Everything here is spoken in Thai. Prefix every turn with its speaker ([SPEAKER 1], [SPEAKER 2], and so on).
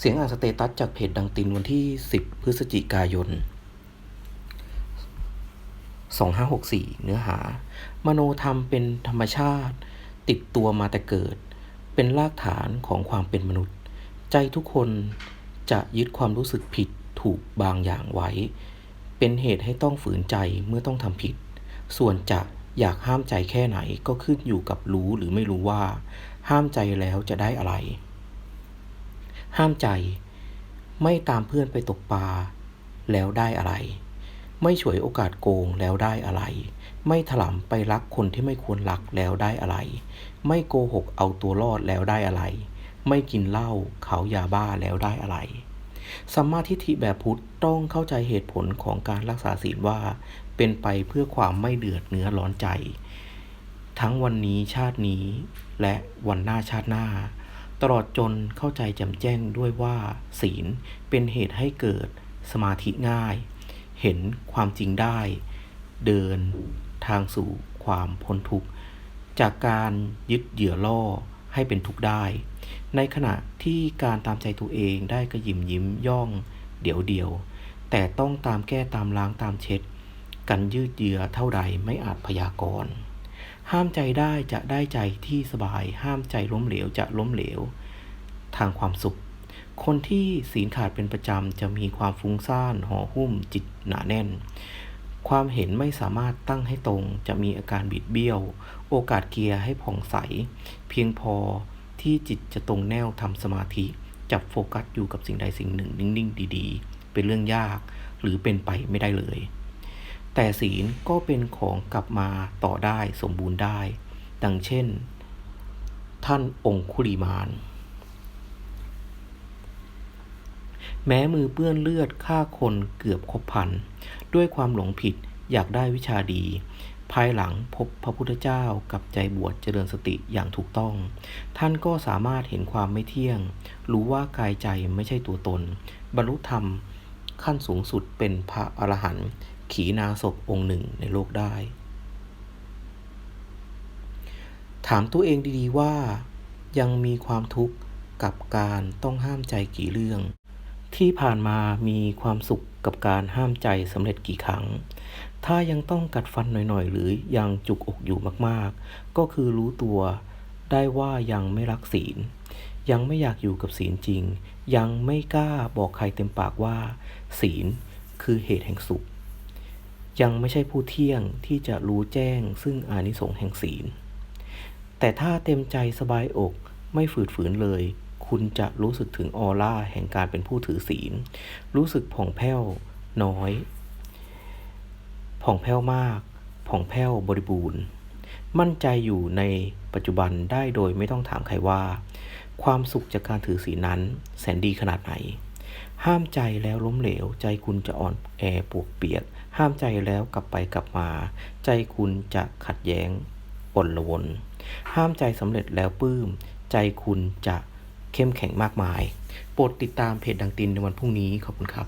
[SPEAKER 1] เสียงอ่านสเตตัสจากเพจดังตินวันที่ 10 พฤศจิกายน 2564 เนื้อหา มโนธรรมเป็นธรรมชาติ ติดตัวมาแต่เกิด เป็นรากฐานของความเป็นมนุษย์ ใจทุกคนจะยึดความรู้สึกผิดถูกบางอย่างไว้ เป็นเหตุให้ต้องฝืนใจเมื่อต้องทำผิด ส่วนจะอยากห้ามใจแค่ไหนก็ขึ้นอยู่กับรู้หรือไม่รู้ว่า ห้ามใจแล้วจะได้อะไร ห้ามใจ ไม่ตามเพื่อนไปตกปลาแล้วได้อะไร ไม่ฉวยโอกาสโกงแล้วได้อะไร ไม่ถลำไปรักคนที่ไม่ควรรักแล้วได้อะไร ไม่โกหกเอาตัวรอดแล้วได้อะไร ไม่กินเหล้าเขายาบ้าแล้วได้อะไรสัมมาทิฏฐิแบบพุทธต้องเข้าใจเหตุผลของการรักษาศีลว่า เป็นไปเพื่อความไม่เดือดเนื้อร้อนใจ ทั้งวันนี้ชาตินี้และวันหน้าชาติหน้า ตลอดจนเข้าใจแจ่มแจ้งด้วยว่า ศีลเป็นเหตุให้เกิดสมาธิง่าย เห็นความจริงได้ เดินทางสู่ความพ้นทุกข์ จากการยึดเหยื่อล่อให้เป็นทุกข์ได้ ในขณะที่การตามใจตัวเองได้กระยิมยิ้มย่องเดี๋ยวเดียว แต่ต้องตามแก้ตามล้างตามเช็ด กันยืดเยื้อเท่าใดไม่อาจพยากรณ์ ห้ามใจได้จะได้ใจที่สบาย ห้ามใจล้มเหลวจะล้มเหลว ทางความสุข คนที่ศีลขาดเป็นประจำจะมีความฟุ้งซ่านห่อหุ้มจิตหนาแน่น ความเห็นไม่สามารถตั้งให้ตรง จะมีอาการบิดเบี้ยว โอกาสเกียร์ให้ผ่องใส เพียงพอที่จิตจะตรงแนวทำสมาธิ จับโฟกัสอยู่กับสิ่งใดสิ่งหนึ่งนิ่งๆ ดีๆ เป็นเรื่องยาก หรือเป็นไปไม่ได้เลย แต่ศีลก็เป็นของกลับมาต่อได้สมบูรณ์ได้ ดังเช่น ท่านองคุลีมานแม้มือเปื้อนเลือดฆ่าคนเกือบครบพัน ด้วยความหลงผิดอยากได้วิชาดี ภายหลังพบพระพุทธเจ้ากับใจบวชเจริญสติอย่างถูกต้อง ท่านก็สามารถเห็นความไม่เที่ยง รู้ว่ากายใจไม่ใช่ตัวตน บรรลุธรรมขั้นสูงสุดเป็นพระอรหันต์ ขีณาศพองค์หนึ่งในโลกได้ ถามตัวเองดีๆว่า ยังมีความทุกข์กับการต้องห้ามใจกี่เรื่อง ที่ผ่านมามีความสุขกับการห้ามใจสำเร็จกี่ครั้ง ถ้ายังต้องกัดฟันหน่อยๆ หรือยังจุกอกอยู่มากๆ ก็คือรู้ตัวได้ว่ายังไม่รักศีล ยังไม่อยากอยู่กับศีลจริง ยังไม่กล้าบอกใครเต็มปากว่า ศีลคือเหตุแห่งสุข ยังไม่ใช่ผู้เที่ยงที่จะรู้แจ้งซึ่งอานิสงส์แห่งศีล แต่ถ้าเต็มใจสบายอกไม่ฝืดฝืนเลย คุณจะรู้สึกถึงออร่าแห่งการเป็นผู้ถือศีล รู้สึกผ่องแผ้วน้อย ผ่องแผ้วมาก ผ่องแผ้วบริบูรณ์ มั่นใจอยู่ในปัจจุบันได้โดยไม่ต้องถามใครว่า ความสุขจากการถือศีลนั้น แสนดีขนาดไหน ห้ามใจแล้วล้มเหลวใจคุณจะอ่อนแอปวกเปียก ห้ามใจแล้วกลับไปกลับมา ใจคุณจะขัดแย้งอ่อนละวน ห้ามใจสำเร็จแล้วปลื้ม ใจคุณจะเข้มแข็งมากมาย โปรดติดตามเพจดังตินในวันพรุ่งนี้ขอบคุณครับ